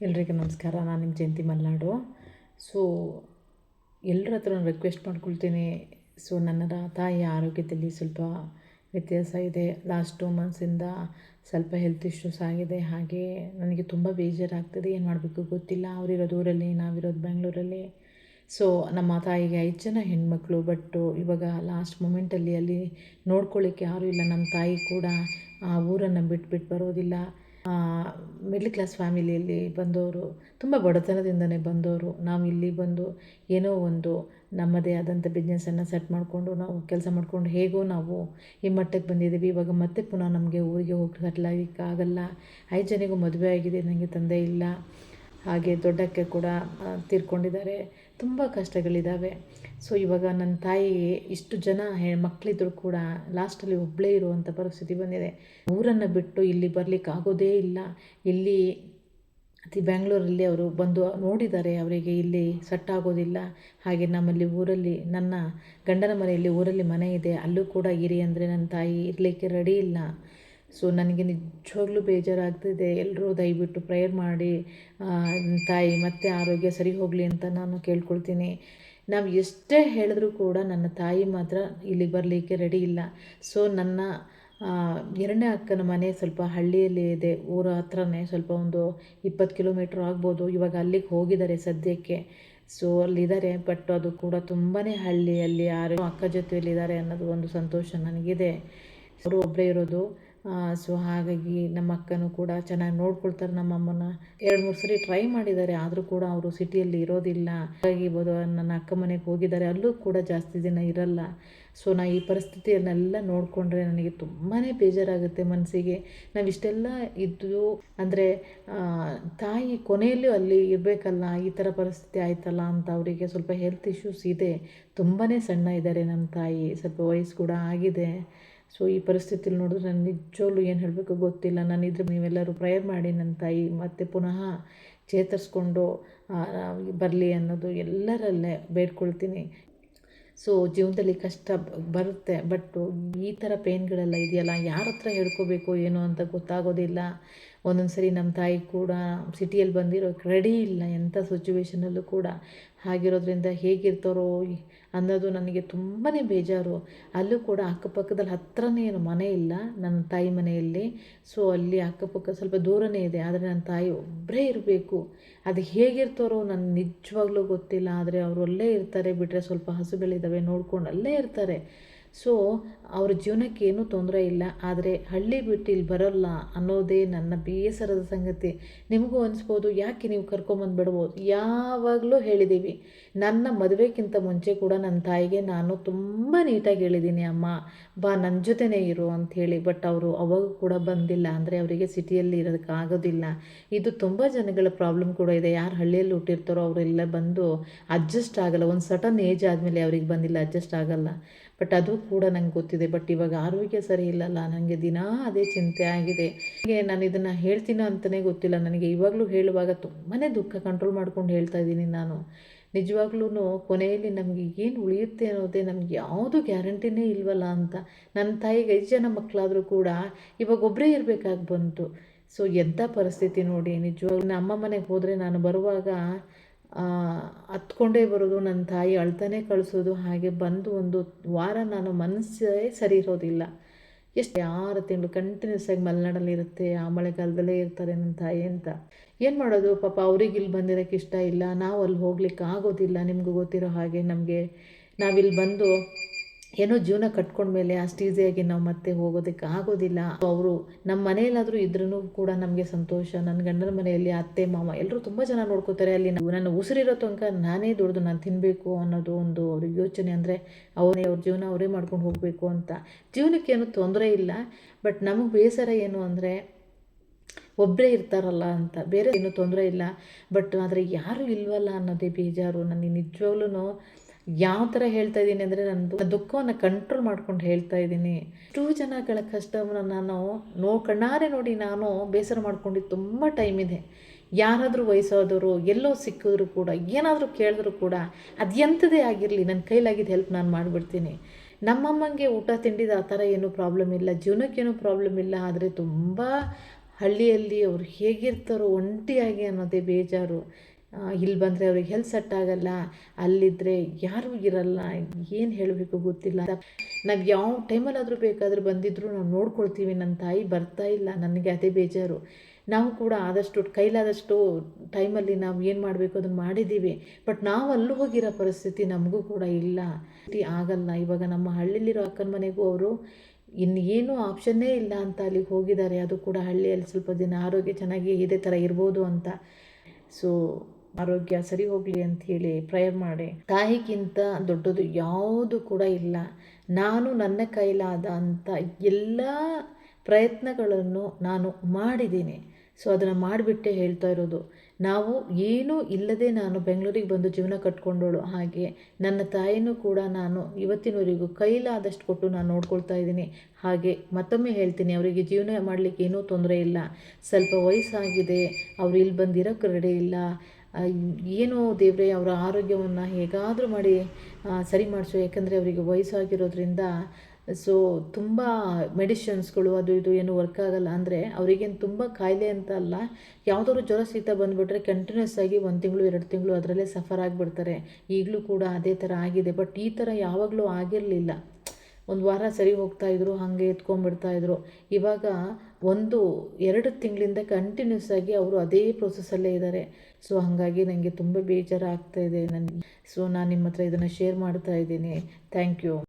ಎಲ್ರಿಗೂ ನಮಸ್ಕಾರ, ನಾನು ನಿಮ್ಮ ಜಯಂತಿ ಮಲ್ನಾಡು. ಸೊ ಎಲ್ಲರ ಹತ್ರ ರಿಕ್ವೆಸ್ಟ್ ಮಾಡ್ಕೊಳ್ತೀನಿ. ಸೊ ನನ್ನ ತಾಯಿಯ ಆರೋಗ್ಯದಲ್ಲಿ ಸ್ವಲ್ಪ ವ್ಯತ್ಯಾಸ ಇದೆ. ಲಾಸ್ಟ್ ಟೂ ಮಂತ್ಸಿಂದ ಸ್ವಲ್ಪ ಹೆಲ್ತ್ ಇಶ್ಯೂಸ್ ಆಗಿದೆ. ಹಾಗೆ ನನಗೆ ತುಂಬ ಬೇಜಾರಾಗ್ತದೆ. ಏನು ಮಾಡಬೇಕು ಗೊತ್ತಿಲ್ಲ. ಅವರಿರೋದು ಊರಲ್ಲಿ ನಾವಿರೋದು ಬೆಂಗಳೂರಲ್ಲಿ ಸೊ ನಮ್ಮ ತಾಯಿಗೆ ಐದು ಜನ ಹೆಣ್ಮಕ್ಳು. ಬಟ್ಟು ಇವಾಗ ಲಾಸ್ಟ್ ಮೂಮೆಂಟಲ್ಲಿ ಅಲ್ಲಿ ನೋಡ್ಕೊಳ್ಳಿಕ್ಕೆ ಯಾರೂ ಇಲ್ಲ. ನಮ್ಮ ತಾಯಿ ಕೂಡ ಆ ಊರನ್ನು ಬಿಟ್ಬಿಟ್ಟು ಬರೋದಿಲ್ಲ. ಮಿಡ್ಲ್ ಕ್ಲಾಸ್ ಫ್ಯಾಮಿಲಿಯಲ್ಲಿ ಬಂದವರು, ತುಂಬ ಬಡತನದಿಂದನೇ ಬಂದವರು. ನಾವು ಇಲ್ಲಿ ಬಂದು ಏನೋ ಒಂದು ನಮ್ಮದೇ ಆದಂಥ ಬಿಸ್ನೆಸ್ಸನ್ನು ಸೆಟ್ ಮಾಡಿಕೊಂಡು ನಾವು ಕೆಲಸ ಮಾಡಿಕೊಂಡು ಹೇಗೋ ನಾವು ಈ ಮಟ್ಟಕ್ಕೆ ಬಂದಿದ್ದೀವಿ. ಇವಾಗ ಮತ್ತೆ ಪುನಃ ನಮಗೆ ಊರಿಗೆ ಹೋಗಿ ಸೆಟ್ಲ್ ಆಗಲಿಕ್ಕೆ ಆಗಲ್ಲ ಐದು ಜನಿಗೂ ಮದುವೆ ಆಗಿದೆ ನನಗೆ ತಂದೆ ಇಲ್ಲ. ಹಾಗೆ ದೊಡ್ಡಕ್ಕೆ ಕೂಡ ತೀರ್ಕೊಂಡಿದ್ದಾರೆ. ತುಂಬ ಕಷ್ಟಗಳಿದ್ದಾವೆ. ಸೊ ಇವಾಗ ನನ್ನ ತಾಯಿಗೆ ಇಷ್ಟು ಜನ ಹೆ ಮಕ್ಕಳಿದ್ರು ಕೂಡ ಲಾಸ್ಟಲ್ಲಿ ಒಬ್ಬಳೇ ಇರುವಂಥ ಪರಿಸ್ಥಿತಿ ಬಂದಿದೆ. ಊರನ್ನು ಬಿಟ್ಟು ಇಲ್ಲಿ ಬರಲಿಕ್ಕೆ ಆಗೋದೇ ಇಲ್ಲ. ಇಲ್ಲಿ ಅತಿ ಬ್ಯಾಂಗ್ಳೂರಲ್ಲಿ ಅವರು ಬಂದು ನೋಡಿದ್ದಾರೆ, ಅವರಿಗೆ ಇಲ್ಲಿ ಸೆಟ್ ಆಗೋದಿಲ್ಲ. ಹಾಗೆ ನಮ್ಮಲ್ಲಿ ಊರಲ್ಲಿ, ನನ್ನ ಗಂಡನ ಮನೆಯಲ್ಲಿ ಊರಲ್ಲಿ ಮನೆ ಇದೆ. ಅಲ್ಲೂ ಕೂಡ ಇರಿ ಅಂದರೆ ನನ್ನ ತಾಯಿ ಇರಲಿಕ್ಕೆ ರೆಡಿ ಇಲ್ಲ. ಸೊ ನನಗೆ ನಿಜವಾಗ್ಲೂ ಬೇಜಾರಾಗ್ತಿದೆ. ಎಲ್ಲರೂ ದಯವಿಟ್ಟು ಪ್ರೇಯರ್ ಮಾಡಿ ತಾಯಿ ಮತ್ತೆ ಆರೋಗ್ಯ ಸರಿ ಹೋಗಲಿ ಅಂತ ನಾನು ಕೇಳ್ಕೊಳ್ತೀನಿ. ನಾವು ಎಷ್ಟೇ ಹೇಳಿದ್ರೂ ಕೂಡ ನನ್ನ ತಾಯಿ ಮಾತ್ರ ಇಲ್ಲಿಗೆ ಬರಲಿಕ್ಕೆ ರೆಡಿ ಇಲ್ಲ. ಸೊ ನನ್ನ ಎರಡನೇ ಅಕ್ಕನ ಮನೆ ಸ್ವಲ್ಪ ಹಳ್ಳಿಯಲ್ಲಿ ಇದೆ. ಊರ ಹತ್ರನೇ ಸ್ವಲ್ಪ ಒಂದು ಇಪ್ಪತ್ತು ಕಿಲೋಮೀಟ್ರ್ ಆಗ್ಬೋದು. ಇವಾಗ ಅಲ್ಲಿಗೆ ಹೋಗಿದ್ದಾರೆ ಸದ್ಯಕ್ಕೆ. ಸೊ ಅಲ್ಲಿದ್ದಾರೆ. ಬಟ್ ಅದು ಕೂಡ ತುಂಬಾ ಹಳ್ಳಿಯಲ್ಲಿ ಯಾರು ಅಕ್ಕ ಜೊತೆಯಲ್ಲಿದ್ದಾರೆ ಅನ್ನೋದು ಒಂದು ಸಂತೋಷ ನನಗಿದೆ. ಅವರು ಒಬ್ಬರೇ ಇರೋದು. ಸೊ ಹಾಗಾಗಿ ನಮ್ಮ ಅಕ್ಕನೂ ಕೂಡ ಚೆನ್ನಾಗಿ ನೋಡ್ಕೊಳ್ತಾರೆ ನಮ್ಮ ಅಮ್ಮನ. ಎರಡು ಮೂರು ಸರಿ ಟ್ರೈ ಮಾಡಿದ್ದಾರೆ, ಆದರೂ ಕೂಡ ಅವರು ಸಿಟಿಯಲ್ಲಿ ಇರೋದಿಲ್ಲ. ಹಾಗಾಗಿ ನನ್ನ ಅಕ್ಕ ಮನೆಗೆ ಹೋಗಿದ್ದಾರೆ, ಅಲ್ಲೂ ಕೂಡ ಜಾಸ್ತಿ ದಿನ ಇರಲ್ಲ. ಸೊ ನಾ ಈ ಪರಿಸ್ಥಿತಿಯನ್ನೆಲ್ಲ ನೋಡಿಕೊಂಡ್ರೆ ನನಗೆ ತುಂಬಾ ಬೇಜಾರಾಗುತ್ತೆ ಮನಸ್ಸಿಗೆ ನಾವು ಇಷ್ಟೆಲ್ಲ ಇದ್ದು, ಅಂದರೆ ತಾಯಿ ಕೊನೆಯಲ್ಲೂ ಅಲ್ಲಿ ಇರಬೇಕಲ್ಲ, ಈ ಥರ ಪರಿಸ್ಥಿತಿ ಆಯ್ತಲ್ಲ ಅಂತ ಅವರಿಗೆ ಸ್ವಲ್ಪ ಹೆಲ್ತ್ ಇಶ್ಯೂಸ್ ಇದೆ. ತುಂಬಾ ಸಣ್ಣ ಇದ್ದಾರೆ ನಮ್ಮ ತಾಯಿ, ಸ್ವಲ್ಪ ವಯಸ್ಸು ಕೂಡ ಆಗಿದೆ. ಸೊ ಈ ಪರಿಸ್ಥಿತಿಲಿ ನೋಡಿದ್ರೆ ನಾನು ನಿಜವಾಗ್ಲೂ ಏನು ಹೇಳಬೇಕು ಗೊತ್ತಿಲ್ಲ. ನಾನು ಇದ್ರೆ ನೀವೆಲ್ಲರೂ ಪ್ರೇಯರ್ ಮಾಡಿ ನನ್ನ ತಾಯಿ ಮತ್ತೆ ಪುನಃ ಚೇತರಿಸ್ಕೊಂಡು ಬರಲಿ ಅನ್ನೋದು ಎಲ್ಲರಲ್ಲೇ ಬೇಡ್ಕೊಳ್ತೀನಿ. ಸೊ ಜೀವನದಲ್ಲಿ ಕಷ್ಟ ಬರುತ್ತೆ, ಬಟ್ ಈ ಥರ ಪೇನ್ಗಳೆಲ್ಲ ಇದೆಯಲ್ಲ, ಯಾರ ಹತ್ರ ಹೇಳ್ಕೋಬೇಕು, ಏನು ಅಂತ ಗೊತ್ತಾಗೋದಿಲ್ಲ. ಒಂದೊಂದು ಸರಿ ನಮ್ಮ ತಾಯಿ ಕೂಡ ಸಿಟಿಯಲ್ಲಿ ಬಂದಿರೋ ರೆಡಿ ಇಲ್ಲ ಎಂಥ ಸಿಚುವೇಶನಲ್ಲೂ ಕೂಡ. ಹಾಗಿರೋದ್ರಿಂದ ಹೇಗಿರ್ತಾರೋ ಅನ್ನೋದು ನನಗೆ ತುಂಬಾ ಬೇಜಾರು. ಅಲ್ಲೂ ಕೂಡ ಅಕ್ಕಪಕ್ಕದಲ್ಲಿ ಹತ್ರನೇ ಏನು ಮನೆ ಇಲ್ಲ ನನ್ನ ತಾಯಿ ಮನೆಯಲ್ಲಿ. ಸೊ ಅಲ್ಲಿ ಅಕ್ಕಪಕ್ಕ ಸ್ವಲ್ಪ ದೂರನೇ ಇದೆ. ಆದರೆ ನನ್ನ ತಾಯಿ ಒಬ್ಬರೇ ಇರಬೇಕು. ಅದು ಹೇಗಿರ್ತಾರೋ ನನ್ನ ನಿಜವಾಗ್ಲೂ ಗೊತ್ತಿಲ್ಲ. ಆದರೆ ಅವರು ಅಲ್ಲೇ ಇರ್ತಾರೆ. ಬಿಟ್ಟರೆ ಸ್ವಲ್ಪ ಹಸುಗಳಿದ್ದಾವೆ ನೋಡ್ಕೊಂಡು ಅಲ್ಲೇ ಇರ್ತಾರೆ. ಸೊ ಅವ್ರ ಜೀವನಕ್ಕೆ ಏನೂ ತೊಂದರೆ ಇಲ್ಲ. ಆದರೆ ಹಳ್ಳಿ ಬಿಟ್ಟು ಇಲ್ಲಿ ಬರೋಲ್ಲ ಅನ್ನೋದೇ ನನ್ನ ಬೇಸರದ ಸಂಗತಿ. ನಿಮಗೂ ಅನಿಸ್ಬೋದು, ಯಾಕೆ ನೀವು ಕರ್ಕೊಂಬಂದು ಬಿಡ್ಬೋದು ಯಾವಾಗಲೂ ಹೇಳಿದ್ದೀವಿ ನನ್ನ ಮದುವೆಗಿಂತ ಮುಂಚೆ ಕೂಡ ನನ್ನ ತಾಯಿಗೆ ನಾನು ತುಂಬ ನೀಟಾಗಿ ಹೇಳಿದ್ದೀನಿ ಅಮ್ಮ, ಬಾ ನನ್ನ ಜೊತೆನೇ ಇರು ಅಂಥೇಳಿ ಬಟ್ ಅವರು ಅವಾಗ ಕೂಡ ಬಂದಿಲ್ಲ. ಅಂದರೆ ಅವರಿಗೆ ಸಿಟಿಯಲ್ಲಿ ಇರೋದಕ್ಕಾಗೋದಿಲ್ಲ ಇದು ತುಂಬ ಜನಗಳ ಪ್ರಾಬ್ಲಮ್ ಕೂಡ ಇದೆ. ಯಾರು ಹಳ್ಳಿಯಲ್ಲಿ ಹುಟ್ಟಿರ್ತಾರೋ ಅವರೆಲ್ಲ ಬಂದು ಅಡ್ಜಸ್ಟ್ ಆಗಲ್ಲ. ಒಂದು ಸಟನ್ ಏಜ್ ಆದಮೇಲೆ ಅವ್ರಿಗೆ ಬಂದಿಲ್ಲ, ಅಡ್ಜಸ್ಟ್ ಆಗಲ್ಲ. ಬಟ್ ಅದು ಕೂಡ ನಂಗೆ ಗೊತ್ತಿದೆ ಬಟ್ ಇವಾಗ ಆರೋಗ್ಯ ಸರಿ ಇಲ್ಲಲ್ಲ ನನಗೆ ದಿನಾ ಅದೇ ಚಿಂತೆ ಆಗಿದೆ. ಹೀಗೆ ನಾನು ಇದನ್ನು ಹೇಳ್ತೀನೋ ಅಂತಲೇ ಗೊತ್ತಿಲ್ಲ ನನಗೆ. ಇವಾಗಲೂ ಹೇಳುವಾಗ ತುಂಬಾ ದುಃಖ ಕಂಟ್ರೋಲ್ ಮಾಡ್ಕೊಂಡು ಹೇಳ್ತಾ ಇದ್ದೀನಿ ನಾನು. ನಿಜವಾಗ್ಲೂ ಕೊನೆಯಲ್ಲಿ ನಮಗೆ ಏನು ಉಳಿಯುತ್ತೆ ಅನ್ನೋದೇ ನಮ್ಗೆ ಯಾವುದು ಗ್ಯಾರಂಟಿನೇ ಇಲ್ವಲ್ಲ ಅಂತ. ನನ್ನ ತಾಯಿಗೆ ಐದು ಜನ ಮಕ್ಕಳಾದರೂ ಕೂಡ ಇವಾಗ ಒಬ್ಬರೇ ಇರಬೇಕಾಗಿ ಬಂತು. ಸೊ ಎಂಥ ಪರಿಸ್ಥಿತಿ ನೋಡಿ, ನಿಜವಾಗ್ಲೂ ನಮ್ಮ ಮನೆಗೆ ಹೋದರೆ ನಾನು ಬರುವಾಗ ಹತ್ಕೊಂಡೇ ಬರೋದು ನನ್ನ ತಾಯಿ ಅಳ್ತಾನೆ ಕಳಿಸೋದು, ಹಾಗೆ ಬಂದು ಒಂದು ವಾರ ನಾನು ಮನಸ್ಸೇ ಸರಿ ಇರೋದಿಲ್ಲ. ಎಷ್ಟು ಯಾರು ತಿಂಗಳು ಕಂಟಿನ್ಯೂಸ್ ಆಗಿ ಮಲೆನಾಡಲ್ಲಿ ಇರುತ್ತೆ, ಆ ಮಳೆಗಾಲದಲ್ಲೇ ಇರ್ತಾರೆ ನನ್ನ ತಾಯಿ ಅಂತ. ಏನು ಮಾಡೋದು? ಪಾಪ ಅವ್ರಿಗೆ ಇಲ್ಲಿ ಬಂದಿರೋಕ್ಕೆ ಇಷ್ಟ ಇಲ್ಲ. ನಾವು ಅಲ್ಲಿ ಹೋಗ್ಲಿಕ್ಕೆ ಆಗೋದಿಲ್ಲ ನಿಮಗೂ ಗೊತ್ತಿರೋ ಹಾಗೆ ನಮಗೆ. ನಾವಿಲ್ಲಿ ಬಂದು ಏನೋ ಜೀವನ ಕಟ್ಕೊಂಡ್ಮೇಲೆ ಅಷ್ಟು ಈಸಿಯಾಗಿ ನಾವು ಮತ್ತೆ ಹೋಗೋದಕ್ಕೆ ಆಗೋದಿಲ್ಲ. ಅವರು ನಮ್ಮ ಮನೆಯಲ್ಲಾದರೂ ಇದ್ರೂ ಕೂಡ ನಮಗೆ ಸಂತೋಷ. ನನ್ನ ಗಂಡನ ಮನೆಯಲ್ಲಿ ಅತ್ತೆ ಮಾವ ಎಲ್ಲರೂ ತುಂಬ ಜನ ನೋಡ್ಕೋತಾರೆ. ಅಲ್ಲಿ ನನ್ನ ಉಸಿರಿರೋ ತನಕ ನಾನೇ ದುಡ್ದು ನಾನು ತಿನ್ನಬೇಕು ಅನ್ನೋದು ಒಂದು ಅವ್ರಿಗೆ ಯೋಚನೆ ಅಂದರೆ ಅವರೇ ಅವ್ರ ಜೀವನ ಅವರೇ ಮಾಡ್ಕೊಂಡು ಹೋಗಬೇಕು ಅಂತ. ಜೀವನಕ್ಕೆ ಏನು ತೊಂದರೆ ಇಲ್ಲ. ಬಟ್ ನಮಗೆ ಬೇಸರ ಏನು ಅಂದರೆ ಒಬ್ಬರೇ ಇರ್ತಾರಲ್ಲ ಅಂತ. ಬೇರೆ ಏನೂ ತೊಂದರೆ ಇಲ್ಲ. ಬಟ್ ಆದರೆ ಯಾರೂ ಇಲ್ವಲ್ಲ ಅನ್ನೋದೇ ಬೇಜಾರು. ನನಗೆ ನಿಜವಾಗ್ಲೂ ಯಾವ ಥರ ಹೇಳ್ತಾ ಇದ್ದೀನಿ ಅಂದರೆ ನನ್ನ ದುಃಖವನ್ನು ಕಂಟ್ರೋಲ್ ಮಾಡ್ಕೊಂಡು ಹೇಳ್ತಾ ಇದ್ದೀನಿ. ಎಷ್ಟೋ ಜನಗಳ ಕಷ್ಟವನ್ನು ನಾನು ನೋ ಕಣ್ಣಾರೆ ನೋಡಿ ನಾನು ಬೇಸರ ಮಾಡ್ಕೊಂಡು ತುಂಬ ಟೈಮ್ ಇದೆ. ಯಾರಾದರೂ ವಯಸ್ಸಾದವರು, ಎಲ್ಲೋ ಸಿಕ್ಕಿದ್ರು ಕೂಡ, ಏನಾದರೂ ಕೇಳಿದ್ರು ಕೂಡ ಅದು ಎಂಥದೇ ಆಗಿರಲಿ ನನ್ನ ಕೈಲಾಗಿದ್ದು ಹೆಲ್ಪ್ ನಾನು ಮಾಡಿಬಿಡ್ತೀನಿ. ನಮ್ಮಮ್ಮಂಗೆ ಊಟ ತಿಂಡಿದ ಆ ಥರ ಏನೂ ಪ್ರಾಬ್ಲಮ್ ಇಲ್ಲ. ಜೀವನಕ್ಕೇನೂ ಪ್ರಾಬ್ಲಮ್ ಇಲ್ಲ. ಆದರೆ ತುಂಬ ಹಳ್ಳಿಯಲ್ಲಿ ಅವರು ಹೇಗಿರ್ತಾರೋ ಒಂಟಿಯಾಗಿ ಅನ್ನೋದೇ ಬೇಜಾರು. ಇಲ್ಲಿ ಬಂದರೆ ಅವ್ರಿಗೆ ಹೆಲ್ತ್ ಸೆಟ್ ಆಗಲ್ಲ ಅಲ್ಲಿದ್ದರೆ ಯಾರೂ ಇರಲ್ಲ, ಏನು ಹೇಳಬೇಕು ಗೊತ್ತಿಲ್ಲ. ನಾವು ಯಾವ ಟೈಮಲ್ಲಾದರೂ ಬೇಕಾದರೂ ಬಂದಿದ್ದರೂ ನಾವು ನೋಡ್ಕೊಳ್ತೀವಿ ನನ್ನ ತಾಯಿ ಬರ್ತಾ ಇಲ್ಲ, ನನಗೆ ಅದೇ ಬೇಜಾರು. ನಾವು ಕೂಡ ಆದಷ್ಟು, ಕೈಲಾದಷ್ಟು ಟೈಮಲ್ಲಿ ನಾವು ಏನು ಮಾಡಬೇಕು ಅದನ್ನು ಮಾಡಿದ್ದೀವಿ ಬಟ್ ನಾವು ಅಲ್ಲೂ ಹೋಗಿರೋ ಪರಿಸ್ಥಿತಿ ನಮಗೂ ಕೂಡ ಇಲ್ಲ. ಆಗಲ್ಲ, ಇವಾಗ ನಮ್ಮ ಹಳ್ಳಿಲಿರೋ ಅಕ್ಕನ ಮನೆಗೂ ಅವರು ಇನ್ನೇನು ಆಪ್ಷನ್ನೇ ಇಲ್ಲ ಅಂತ ಅಲ್ಲಿಗೆ ಹೋಗಿದ್ದಾರೆ. ಅದು ಕೂಡ ಹಳ್ಳಿಯಲ್ಲಿ ಸ್ವಲ್ಪ ದಿನ ಆರೋಗ್ಯ ಚೆನ್ನಾಗಿ ಇದೇ ಥರ ಇರ್ಬೋದು ಅಂತ. ಸೊ ಆರೋಗ್ಯ ಸರಿ ಹೋಗಲಿ ಅಂತ ಹೇಳಿ ಪ್ರೇಯರ್ ಮಾಡಿ. ತಾಯಿಗಿಂತ ದೊಡ್ಡದು ಯಾವುದು ಕೂಡ ಇಲ್ಲ. ನಾನು ನನ್ನ ಕೈಲಾದ ಅಂತ ಎಲ್ಲ ಪ್ರಯತ್ನಗಳನ್ನು ನಾನು ಮಾಡಿದ್ದೀನಿ. ಸೊ ಅದನ್ನು ಮಾಡಿಬಿಟ್ಟೆ ಹೇಳ್ತಾ ಇರೋದು. ನಾವು ಏನೂ ಇಲ್ಲದೆ ನಾನು ಬೆಂಗಳೂರಿಗೆ ಬಂದು ಜೀವನ ಕಟ್ಕೊಂಡೋಳು ಹಾಗೆ ನನ್ನ ತಾಯಿನೂ ಕೂಡ ನಾನು ಇವತ್ತಿನವರೆಗೂ ಕೈಲಾದಷ್ಟು ಕೊಟ್ಟು ನಾನು ನೋಡ್ಕೊಳ್ತಾ ಇದ್ದೀನಿ. ಹಾಗೆ ಮತ್ತೊಮ್ಮೆ ಹೇಳ್ತೀನಿ, ಅವರಿಗೆ ಜೀವನ ಮಾಡಲಿಕ್ಕೆ ಏನೂ ತೊಂದರೆ ಇಲ್ಲ. ಸ್ವಲ್ಪ ವಯಸ್ಸಾಗಿದೆ, ಅವರು ಇಲ್ಲಿ ಬಂದಿರೋಕ್ಕೆ ರೆಡಿ ಇಲ್ಲ. ಏನೋ ದೇವರೇ ಅವರ ಆರೋಗ್ಯವನ್ನು ಹೇಗಾದರೂ ಮಾಡಿ ಸರಿ ಮಾಡಿಸು. ಯಾಕಂದರೆ ಅವರಿಗೆ ವಯಸ್ಸಾಗಿರೋದ್ರಿಂದ ಸೊ ತುಂಬ ಮೆಡಿಷನ್ಸ್ಗಳು ಅದು ಇದು ಏನು ವರ್ಕ್ ಆಗಲ್ಲ. ಅಂದರೆ ಅವರಿಗೇನು ತುಂಬ ಕಾಯಿಲೆ ಅಂತ ಅಲ್ಲ, ಯಾವುದಾದ್ರು ಜ್ವರ ಶೀತ ಬಂದುಬಿಟ್ರೆ ಕಂಟಿನ್ಯೂಸ್ ಆಗಿ ಒಂದು ತಿಂಗಳು, ಎರಡು ತಿಂಗಳು ಅದರಲ್ಲೇ ಸಫರ್ ಆಗಿಬಿಡ್ತಾರೆ. ಈಗಲೂ ಕೂಡ ಅದೇ ಥರ ಆಗಿದೆ. ಬಟ್ ಈ ಥರ ಯಾವಾಗಲೂ ಆಗಿರಲಿಲ್ಲ. ಒಂದು ವಾರ ಸರಿ ಹೋಗ್ತಾಯಿದ್ರು ಹಾಗೆ ಎತ್ಕೊಂಡ್ಬಿಡ್ತಾಯಿದ್ರು ಇವಾಗ ಒಂದು, ಎರಡು ತಿಂಗಳಿಂದ ಕಂಟಿನ್ಯೂಸ್ ಆಗಿ ಅವರು ಅದೇ ಪ್ರೊಸೆಸ್ಸಲ್ಲೇ ಇದ್ದಾರೆ ಸೊ ಹಾಗಾಗಿ ನನಗೆ ತುಂಬ ಬೇಜಾರು ಆಗ್ತಾಯಿದೆ ನನಗೆ. ಸೊ ನಾನು ನಿಮ್ಮ ಹತ್ರ ಇದನ್ನು ಶೇರ್ ಮಾಡ್ತಾ ಇದ್ದೀನಿ. Thank you